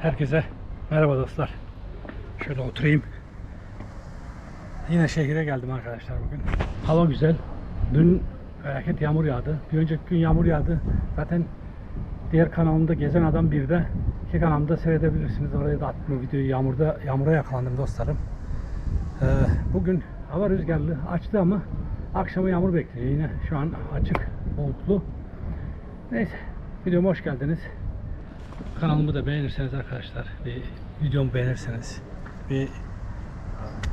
Herkese merhaba dostlar. Şöyle oturayım. Yine şehire geldim arkadaşlar bugün. Hava güzel. Dün felaket yağmur yağdı. Bir önceki gün yağmur yağdı. Zaten diğer kanalımda Gezen Adam 1'de iki kanalımda seyredebilirsiniz. Oraya da attım videoyu. Yağmurda, yağmura yakalandım dostlarım. Ee, bugün hava rüzgarlı açtı ama akşama yağmur bekliyor. Yine şu an açık, bulutlu. Neyse, videoma hoş geldiniz. Kanalımı da beğenirseniz arkadaşlar, bir videomu beğenirseniz bir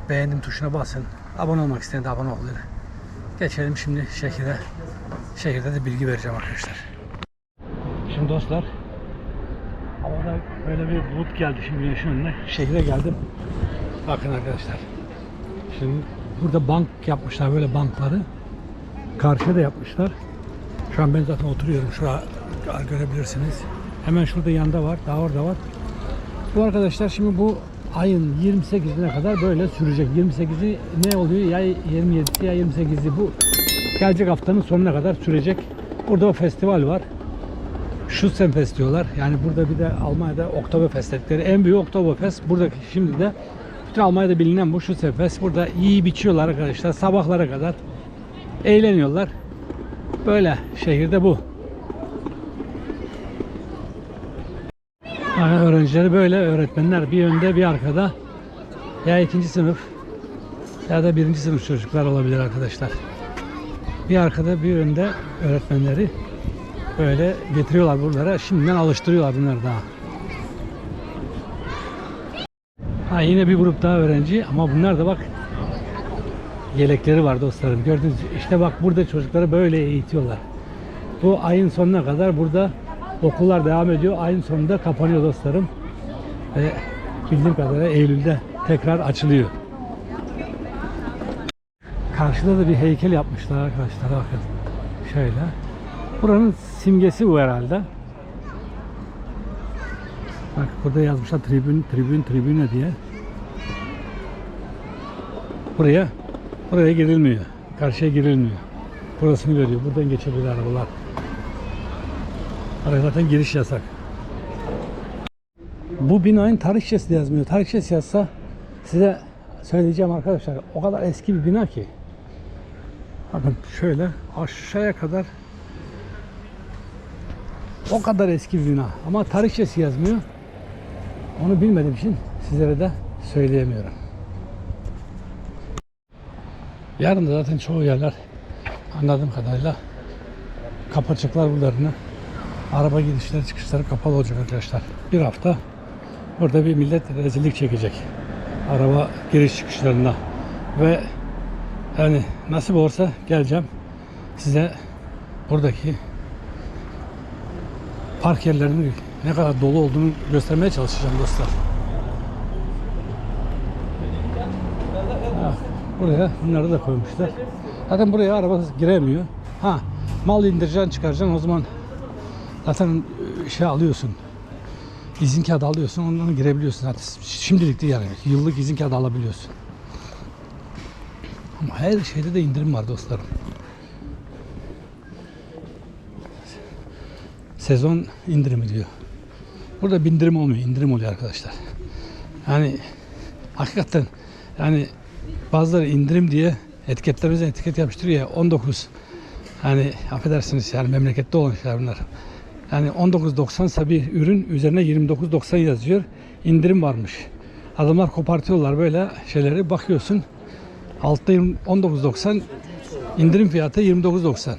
beğendim tuşuna basın. Abone olmak isteyen de abone olur. Geçelim şimdi şehire. Şehirde de bilgi vereceğim arkadaşlar. Şimdi dostlar havada böyle bir bulut geldi şimdi güneşin önüne. Şehire geldim. Bakın arkadaşlar. Şimdi burada bank yapmışlar böyle bankları. Karşıya da yapmışlar. Şu an ben zaten oturuyorum. Şurada görebilirsiniz. Hemen şurada yanında var. Daha orada var. Bu arkadaşlar şimdi bu ayın 28'ine kadar böyle sürecek. 28'i ne oluyor? Ya 27'si ya 28'i bu gelecek haftanın sonuna kadar sürecek. Burada o festival var. Schützenfest diyorlar. Yani burada bir de Almanya'da Oktoberfest dedikleri en büyük Oktoberfest. Buradaki şimdi de bütün Almanya'da bilinen bu Schützenfest. Burada iyi biçiyorlar arkadaşlar. Sabahlara kadar eğleniyorlar. Böyle şehirde bu. Yani öğrencileri böyle öğretmenler bir önde bir arkada ya ikinci sınıf ya da birinci sınıf çocuklar olabilir arkadaşlar. Bir arkada bir önde öğretmenleri böyle getiriyorlar buralara. Şimdiden alıştırıyorlar bunları daha. Ha yine bir grup daha öğrenci ama bunlar da bak yelekleri var dostlarım. Gördünüz işte bak burada çocukları böyle eğitiyorlar. Bu ayın sonuna kadar burada okullar devam ediyor. Ayın sonunda kapanıyor dostlarım. Ve bildiğim kadarıyla Eylül'de tekrar açılıyor. Karşıda da bir heykel yapmışlar arkadaşlar bakın. Şöyle. Buranın simgesi bu herhalde. Bak burada yazmışlar tribün, tribün, tribüne diye. Buraya, buraya girilmiyor. Karşıya girilmiyor. Burasını veriyor. Buradan geçebilir arabalar. Oraya zaten giriş yasak. Bu binanın tarihçesi yazmıyor. Tarihçesi yazsa size söyleyeceğim arkadaşlar. O kadar eski bir bina ki. Bakın şöyle aşağıya kadar o kadar eski bir bina. Ama tarihçesi yazmıyor. Onu bilmediğim için sizlere de söyleyemiyorum. Yarın da zaten çoğu yerler anladığım kadarıyla kapatacaklar buralarını. Araba girişleri çıkışları kapalı olacak arkadaşlar. Bir hafta burada bir millet rezillik çekecek. Araba giriş çıkışlarına. Ve yani nasip olursa geleceğim size buradaki park yerlerinin ne kadar dolu olduğunu göstermeye çalışacağım dostlar. Ha, Buraya bunları da koymuşlar. Zaten buraya araba giremiyor. Ha mal indireceksin çıkaracaksın o zaman zaten e, şey alıyorsun. İzin kağıdı alıyorsun ondan girebiliyorsun zaten. Şimdilik de yani yıllık izin kağıdı alabiliyorsun. Ama her şeyde de indirim var dostlarım. Sezon indirimi diyor. Burada bindirim olmuyor, indirim oluyor arkadaşlar. Yani hakikaten yani bazıları indirim diye etiketlerimize etiket yapıştırıyor ya 19 hani affedersiniz yani memlekette olan şeyler bunlar. Yani 19.90 bir ürün üzerine 29.90 yazıyor. İndirim varmış. Adamlar kopartıyorlar böyle şeyleri bakıyorsun. Altta 20 19.90 indirim fiyatı 29.90.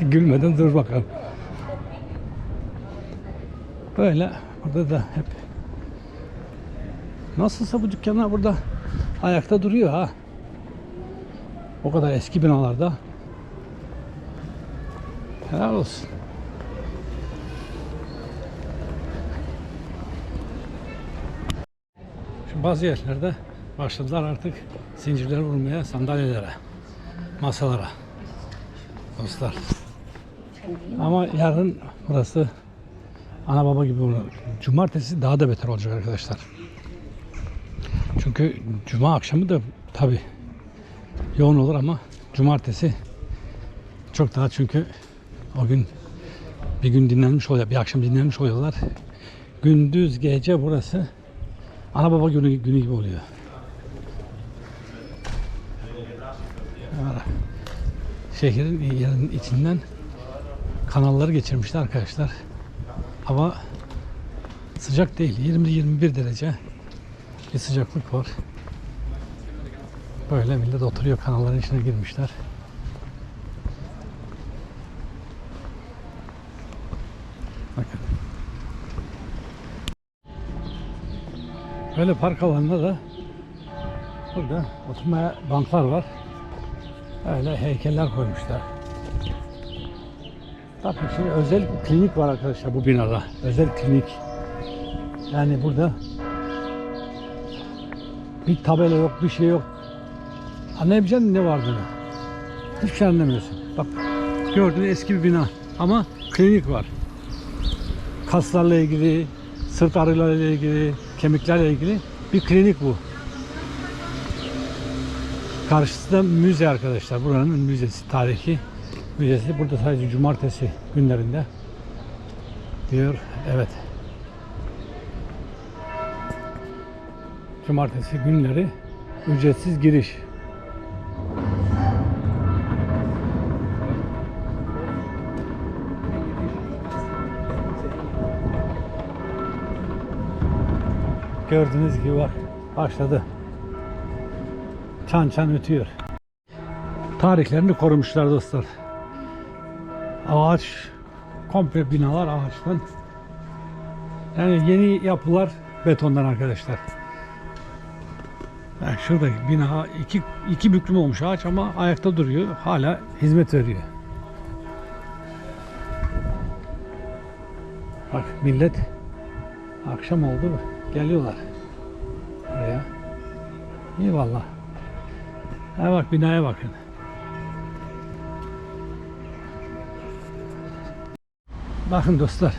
Gülmeden dur bakalım. Böyle burada da hep Nasılsa bu dükkanlar burada ayakta duruyor ha. O kadar eski binalarda. Helal olsun. Şu bazı yerlerde başladılar artık zincirleri vurmaya sandalyelere, masalara. Dostlar. Ama yarın burası ana baba gibi olur. Cumartesi daha da beter olacak arkadaşlar. Çünkü cuma akşamı da tabi yoğun olur ama cumartesi çok daha çünkü o gün Bir gün dinlenmiş oluyor, bir akşam dinlenmiş oluyorlar. Gündüz gece burası ana baba günü, günü gibi oluyor. Şehrin yerin içinden kanalları geçirmişler arkadaşlar. Hava sıcak değil. 20-21 derece bir sıcaklık var. Böyle millet oturuyor kanalların içine girmişler. Bakın. Böyle park alanında da burada oturmaya banklar var. Öyle heykeller koymuşlar. Bakın şimdi özel klinik var arkadaşlar bu binada. Özel klinik. Yani burada bir tabela yok, bir şey yok. Anlayabilecek ne vardığını. Hiçbir şey anlamıyorsun. Bak gördüğün eski bir bina ama klinik var. Kaslarla ilgili, sırt ağrılarıyla ilgili, kemiklerle ilgili bir klinik bu. Karşısında müze arkadaşlar. Buranın müzesi, tarihi müzesi. Burada sadece cumartesi günlerinde diyor. Evet. Cumartesi günleri ücretsiz giriş. Gördüğünüz gibi bak başladı. Çan çan ötüyor. Tarihlerini korumuşlar dostlar. Ağaç, komple binalar ağaçtan. Yani yeni yapılar betondan arkadaşlar. Yani şurada bina iki, iki büklüm olmuş ağaç ama ayakta duruyor. Hala hizmet veriyor. Bak millet akşam oldu mu? Geliyorlar. Buraya. İyi valla. Ha bak binaya bakın. Bakın dostlar.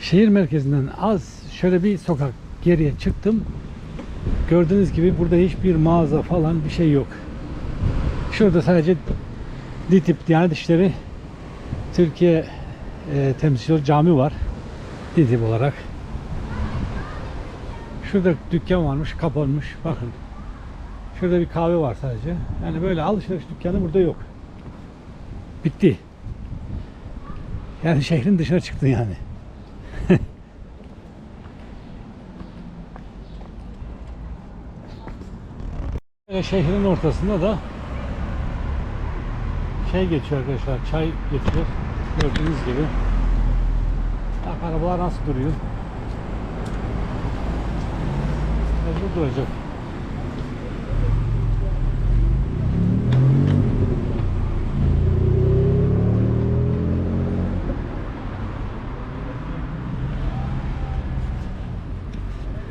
Şehir merkezinden az şöyle bir sokak geriye çıktım. Gördüğünüz gibi burada hiçbir mağaza falan bir şey yok. Şurada sadece DİTİP Diyanet İşleri Türkiye e, temsilci cami var. DİTİP olarak. Şurada dükkan varmış, kapanmış. Bakın. Şurada bir kahve var sadece. Yani böyle alışveriş dükkanı burada yok. Bitti. Yani şehrin dışına çıktın yani. Böyle şehrin ortasında da şey geçiyor arkadaşlar, çay geçiyor. Gördüğünüz gibi. Bak arabalar nasıl duruyor. Mecbur duracak.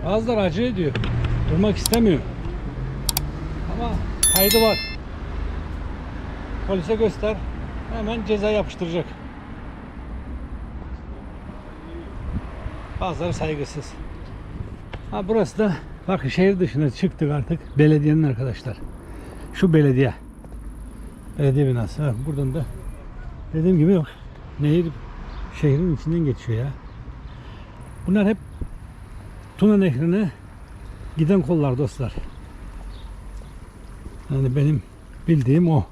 Bazıları acele ediyor. Durmak istemiyor. Ama kaydı var. Polise göster. Hemen ceza yapıştıracak. Bazıları saygısız. Ha burası da bakın şehir dışına çıktık artık. Belediyenin arkadaşlar. Şu belediye. Belediye binası. Ha, buradan da dediğim gibi yok. Nehir şehrin içinden geçiyor ya. Bunlar hep Tuna Nehri'ne giden kollar dostlar. Yani benim bildiğim o.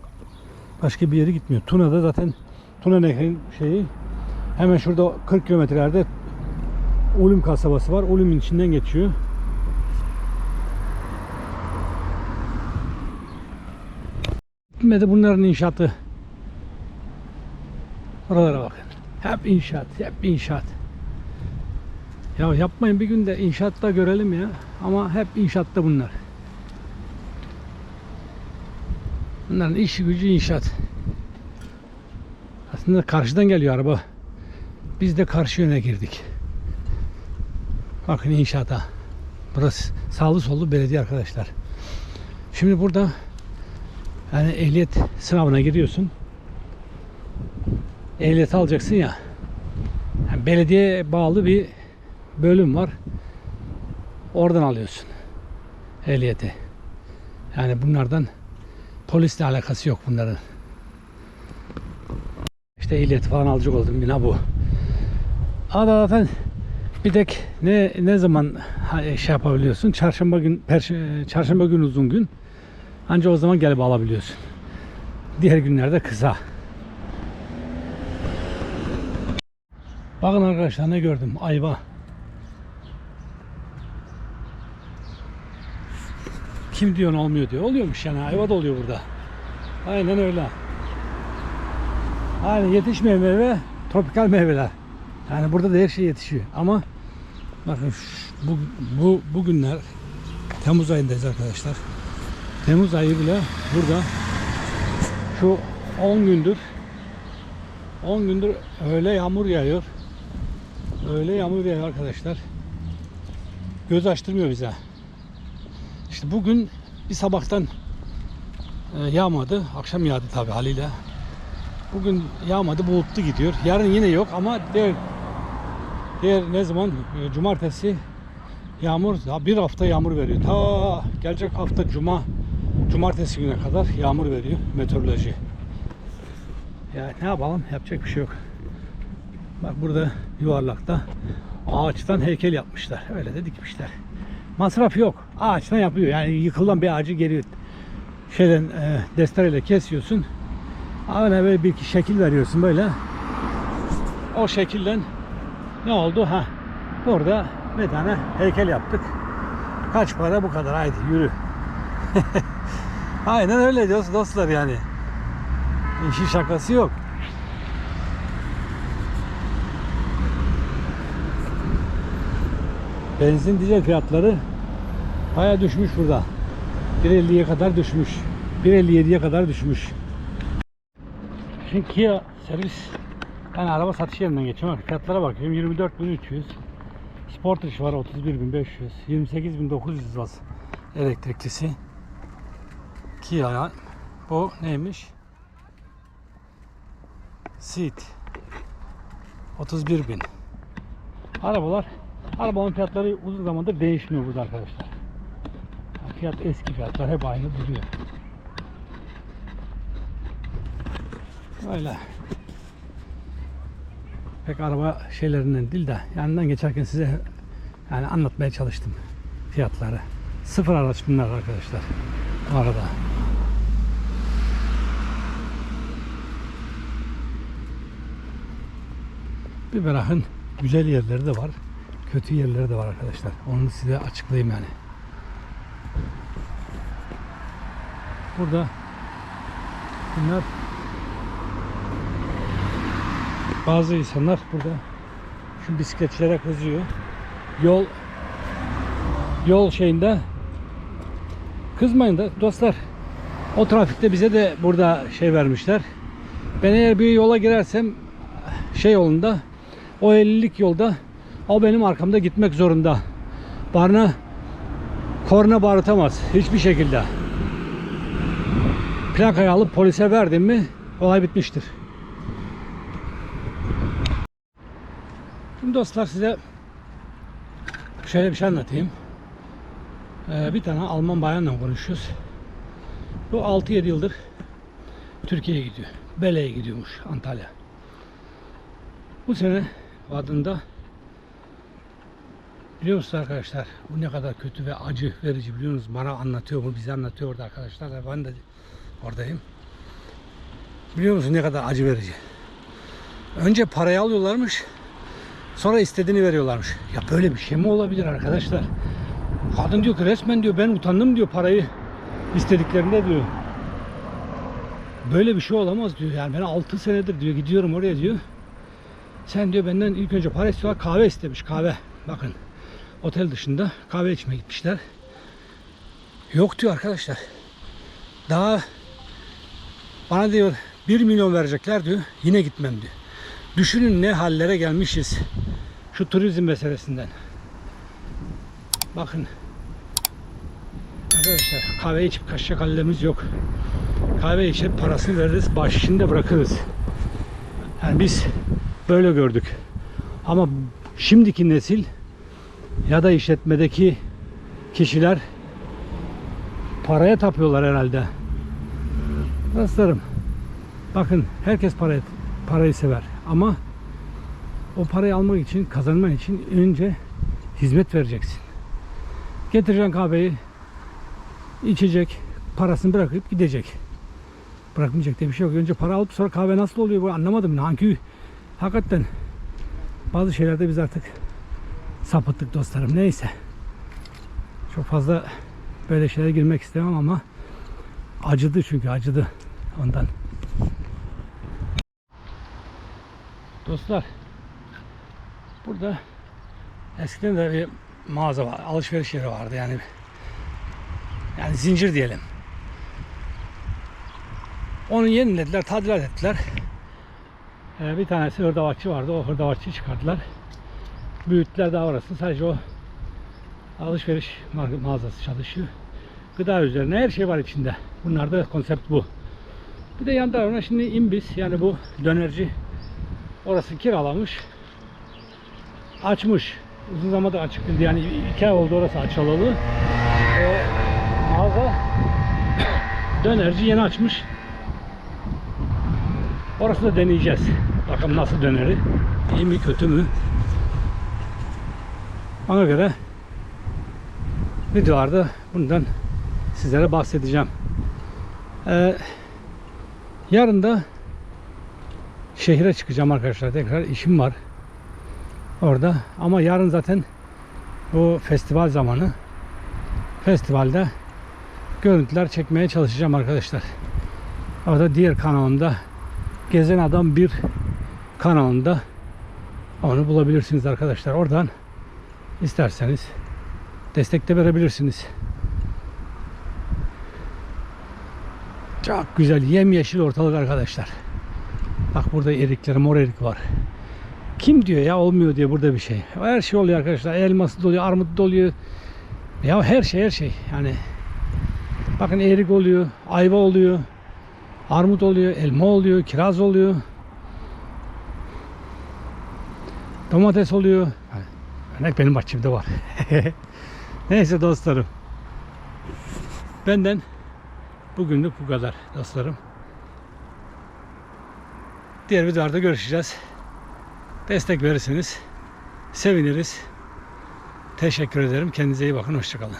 Başka bir yere gitmiyor. Tuna'da zaten Tuna Nehri'nin şeyi hemen şurada 40 kilometrelerde Ulum kasabası var. Ulum'un içinden geçiyor. Bitmedi bunların inşaatı. Oralara bakın. Hep inşaat, hep inşaat. Ya yapmayın bir gün de inşaatta görelim ya. Ama hep inşaatta bunlar. Bunların işi gücü inşaat. Aslında karşıdan geliyor araba. Biz de karşı yöne girdik. Bakın inşaata. Burası sağlı sollu belediye arkadaşlar. Şimdi burada yani ehliyet sınavına giriyorsun. Ehliyet alacaksın ya. Yani belediye bağlı bir bölüm var. Oradan alıyorsun ehliyeti. Yani bunlardan polisle alakası yok bunların. İşte ehliyet falan alacak oldum bina bu. Ama zaten bir tek ne ne zaman şey yapabiliyorsun? Çarşamba gün perş- çarşamba gün uzun gün. Anca o zaman gelip alabiliyorsun. Diğer günlerde kısa. Bakın arkadaşlar ne gördüm? Ayva. Kim diyor olmuyor diyor. Oluyormuş yani ayva da oluyor burada. Aynen öyle. Aynen yetişmeyen meyve tropikal meyveler. Yani burada da her şey yetişiyor. Ama bakın bu, bu bugünler Temmuz ayındayız arkadaşlar. Temmuz ayı bile burada şu 10 gündür 10 gündür öyle yağmur yağıyor. Öyle yağmur yağıyor arkadaşlar. Göz açtırmıyor bize. İşte bugün bir sabahtan e, yağmadı. Akşam yağdı tabi haliyle. Bugün yağmadı, bulutlu gidiyor. Yarın yine yok ama diğer, diğer ne zaman? E, Cumartesi yağmur, ya bir hafta yağmur veriyor. Ta gelecek hafta cuma, cumartesi güne kadar yağmur veriyor meteoroloji. Ya ne yapalım? Yapacak bir şey yok. Bak burada yuvarlakta ağaçtan heykel yapmışlar. Öyle de dikmişler. Masraf yok. Ağaçtan yapıyor. Yani yıkılan bir ağacı geri şeyden e, destereyle kesiyorsun. Öyle böyle bir şekil veriyorsun böyle. O şekilden ne oldu? Ha burada bir tane heykel yaptık. Kaç para bu kadar haydi yürü. Aynen öyle diyoruz dostlar yani. İşin şakası yok. Benzin dizel fiyatları baya düşmüş burada. 1.50'ye kadar düşmüş. 1.57'ye kadar düşmüş. Şimdi Kia servis ben araba satış yerinden geçiyorum. Fiyatlara bakıyorum. 24.300 Sportage var 31.500 28.900 az elektriklisi. Kia bu neymiş? Seat 31.000 Arabalar Arabanın fiyatları uzun zamandır değişmiyor burada arkadaşlar. Fiyat eski fiyatlar hep aynı duruyor. Öyle. Pek araba şeylerinden değil de yanından geçerken size yani anlatmaya çalıştım fiyatları. Sıfır araç bunlar arkadaşlar. Bu arada. Bir bırakın güzel yerleri de var. Kötü yerleri de var arkadaşlar. Onu size açıklayayım yani. Burada bunlar bazı insanlar burada şu bisikletçilere kızıyor. Yol yol şeyinde kızmayın da dostlar. O trafikte bize de burada şey vermişler. Ben eğer bir yola girersem şey yolunda o 50'lik yolda o benim arkamda gitmek zorunda. Bana korna bağırtamaz hiçbir şekilde. Plakayı alıp polise verdim mi olay bitmiştir. Şimdi dostlar size şöyle bir şey anlatayım. Ee, bir tane Alman bayanla konuşuyoruz. Bu 6-7 yıldır Türkiye'ye gidiyor. Bele'ye gidiyormuş Antalya. Bu sene adında biliyor musunuz arkadaşlar bu ne kadar kötü ve acı verici biliyor musunuz? Bana anlatıyor bu bize anlatıyor orada arkadaşlar. Ben de oradayım. Biliyor musun ne kadar acı verici? Önce parayı alıyorlarmış. Sonra istediğini veriyorlarmış. Ya böyle bir şey mi olabilir arkadaşlar? Kadın diyor ki resmen diyor ben utandım diyor parayı istediklerinde diyor. Böyle bir şey olamaz diyor. Yani ben 6 senedir diyor gidiyorum oraya diyor. Sen diyor benden ilk önce para istiyorlar kahve istemiş kahve. Bakın otel dışında kahve içmeye gitmişler. Yok diyor arkadaşlar. Daha bana diyor 1 milyon verecekler diyor. Yine gitmem diyor. Düşünün ne hallere gelmişiz. Şu turizm meselesinden. Bakın. Arkadaşlar kahve içip kaçacak hallerimiz yok. Kahve içip parasını veririz, bahşişini de bırakırız. Yani biz böyle gördük. Ama şimdiki nesil ya da işletmedeki kişiler paraya tapıyorlar herhalde. Dostlarım bakın herkes paraya parayı sever. Ama o parayı almak için, kazanman için önce hizmet vereceksin. Getireceksin kahveyi, içecek, parasını bırakıp gidecek. Bırakmayacak diye bir şey yok. Önce para alıp sonra kahve nasıl oluyor bu anlamadım. Hangi hakikaten bazı şeylerde biz artık sapıttık dostlarım. Neyse. Çok fazla böyle şeylere girmek istemem ama acıdı çünkü acıdı ondan. Dostlar burada eskiden de bir mağaza var, alışveriş yeri vardı yani yani zincir diyelim. Onu yenilediler, tadilat ettiler. Ee, bir tanesi hırdavatçı vardı. O hırdavatçıyı çıkardılar. Büyüttüler daha orası. Sadece o alışveriş ma- mağazası çalışıyor. Gıda üzerine her şey var içinde. Bunlarda konsept bu. Bir de yan tarafına şimdi imbis yani bu dönerci orası kiralamış. Açmış. Uzun zamandır açık değildi. Yani iki ay oldu orası açılalı. Ee, mağaza dönerci yeni açmış. Orası da deneyeceğiz. Bakalım nasıl döneri. İyi mi kötü mü? Ona göre videolarda bundan sizlere bahsedeceğim. Ee, yarın da şehire çıkacağım arkadaşlar. Tekrar işim var. Orada. Ama yarın zaten bu festival zamanı. Festivalde görüntüler çekmeye çalışacağım arkadaşlar. Orada diğer kanalımda Gezen Adam bir kanalında onu bulabilirsiniz arkadaşlar. Oradan isterseniz destek de verebilirsiniz. Çok güzel yemyeşil ortalık arkadaşlar. Bak burada erikler, mor erik var. Kim diyor ya olmuyor diye burada bir şey. Her şey oluyor arkadaşlar. Elması doluyor, armut doluyor. Ya her şey her şey. Yani bakın erik oluyor, ayva oluyor, armut oluyor, elma oluyor, kiraz oluyor. Domates oluyor. Örnek benim bahçemde var. Neyse dostlarım. Benden bugünlük bu kadar dostlarım. Diğer videolarda görüşeceğiz. Destek verirseniz seviniriz. Teşekkür ederim. Kendinize iyi bakın. Hoşçakalın.